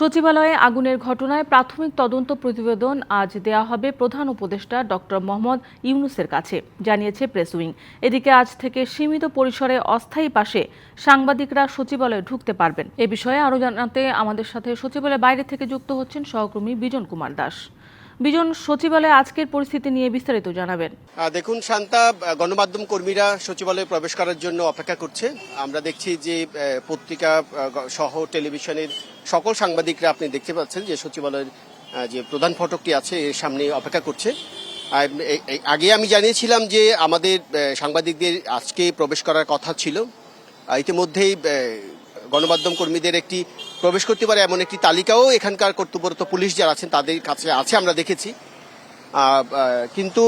সচিবালয়ে আগুনের ঘটনায় প্রাথমিক তদন্ত প্রতিবেদন আজ দেয়া হবে প্রধান উপদেষ্টা ডক্টর মোহাম্মদ ইউনুসের কাছে, জানিয়েছে প্রেস উইং। এদিকে আজ থেকে সীমিত পরিসরে অস্থায়ী পাশে সাংবাদিকরা সচিবালয়ে ঢুকতে পারবেন। এ বিষয়ে আরও জানাতে আমাদের সাথে সচিবালয়ের বাইরে থেকে যুক্ত হচ্ছেন সহকর্মী বিজন কুমার দাস। বিজন সচিবালয়ে আজকের পরিস্থিতি নিয়ে বিস্তারিত জানাবেন। দেখুন শান্তা গণমাধ্যম কর্মীরা সচিবালয়ে প্রবেশ করার জন্য অপেক্ষা করছে। আমরা দেখছি যে পত্রিকা সহ টেলিভিশনের সকল সাংবাদিকরা আপনি দেখতে পাচ্ছেন যে সচিবালয়ের যে প্রধান ফটকটি আছে, এর সামনে অপেক্ষা করছে। আগে আমি জানিয়েছিলাম যে আমাদের সাংবাদিকদের আজকে প্রবেশ করার কথা ছিল। ইতিমধ্যেই গণমাধ্যম কর্মীদের একটি প্রবেশ করতে পারে এমন একটি তালিকাও এখানকার কর্তব্যরত পুলিশ যারা আছেন তাদের কাছে আছে, আমরা দেখেছি। কিন্তু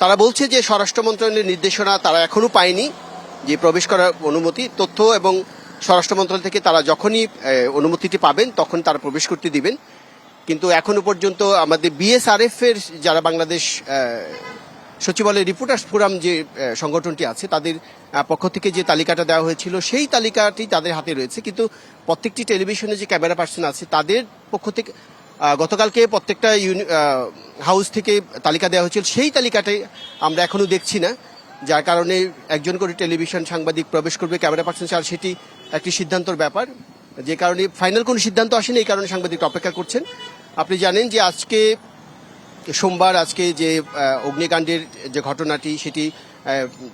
তারা বলছে যে স্বরাষ্ট্র মন্ত্রণালয়ের নির্দেশনা তারা এখনও পায়নি যে প্রবেশ করার অনুমতি, তথ্য এবং স্বরাষ্ট্র মন্ত্রণালয় থেকে তারা যখনই অনুমতিটি পাবেন তখন তারা প্রবেশ করতে দিবেন। কিন্তু এখনও পর্যন্ত আমাদের বিএসআরএফ এর যারা বাংলাদেশ সচিবালয় রিপোর্টার্স ফোরাম যে সংগঠনটি আছে, তাদের পক্ষ থেকে যে তালিকাটা দেওয়া হয়েছিল, সেই তালিকাটি তাদের হাতে রয়েছে। কিন্তু প্রত্যেকটি টেলিভিশনে যে ক্যামেরা পার্সন আছে, তাদের পক্ষ থেকে গতকালকে প্রত্যেকটা হাউস থেকে তালিকা দেওয়া হয়েছিল। সেই তালিকাটাই আমরা এখনও দেখছি না। যার কারণে একজন করে টেলিভিশন সাংবাদিক প্রবেশ করবে, ক্যামেরা পার্সন আর সেটি একটি সিদ্ধান্তর ব্যাপার। যে কারণে ফাইনাল কোনো সিদ্ধান্ত আসেনি, এই কারণে সাংবাদিক অপেক্ষা করছেন। আপনি জানেন যে আজকে সোমবার আজকে যে অগ্নিকাণ্ডের যে ঘটনাটি, সেটি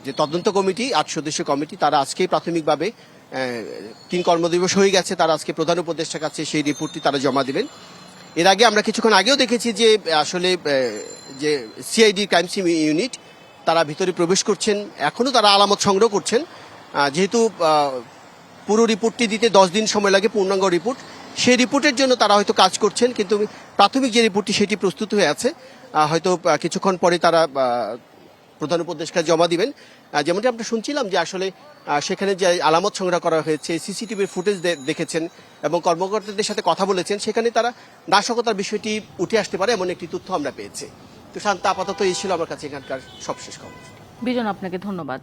যে তদন্ত কমিটি, আট সদস্য কমিটি, তারা আজকেই প্রাথমিকভাবে তিন কর্মদিবস হয়ে গেছে, তারা আজকে প্রধান উপদেষ্টার কাছে সেই রিপোর্টটি তারা জমা দিবেন। এর আগে আমরা কিছুক্ষণ আগেও দেখেছি যে, আসলে যে সিআইডি ক্রাইম সিম ইউনিট, তারা ভিতরে প্রবেশ করছেন এখনও তারা আলামত সংগ্রহ করছেন। যেহেতু পুরো রিপোর্টটি দিতে দশ দিন সময় লাগে, পূর্ণাঙ্গ রিপোর্ট সেই রিপোর্টের জন্য তারা হয়তো কাজ করছেন, কিন্তু প্রাথমিক যে রিপোর্টটি সেটি প্রস্তুত হয়ে আছে। হয়তো কিছুক্ষণ পরে তারা প্রধান উপদেষ্টা জমা দিবেন। যেমনটি আমরা শুনছিলাম যে আসলে সেখানে যে আলামত সংগ্রহ করা হয়েছে, সিসিটিভির ফুটেজ দেখেছেন এবং কর্মকর্তাদের সাথে কথা বলেছেন, সেখানে তারা নাশকতার বিষয়টি উঠে আসতে পারে এমন একটি তথ্য আমরা পেয়েছি। তো শান্তা, আপাতত এই ছিল আমার কাছে এখানকার সবশেষ খবর। বিজন, আপনাকে ধন্যবাদ।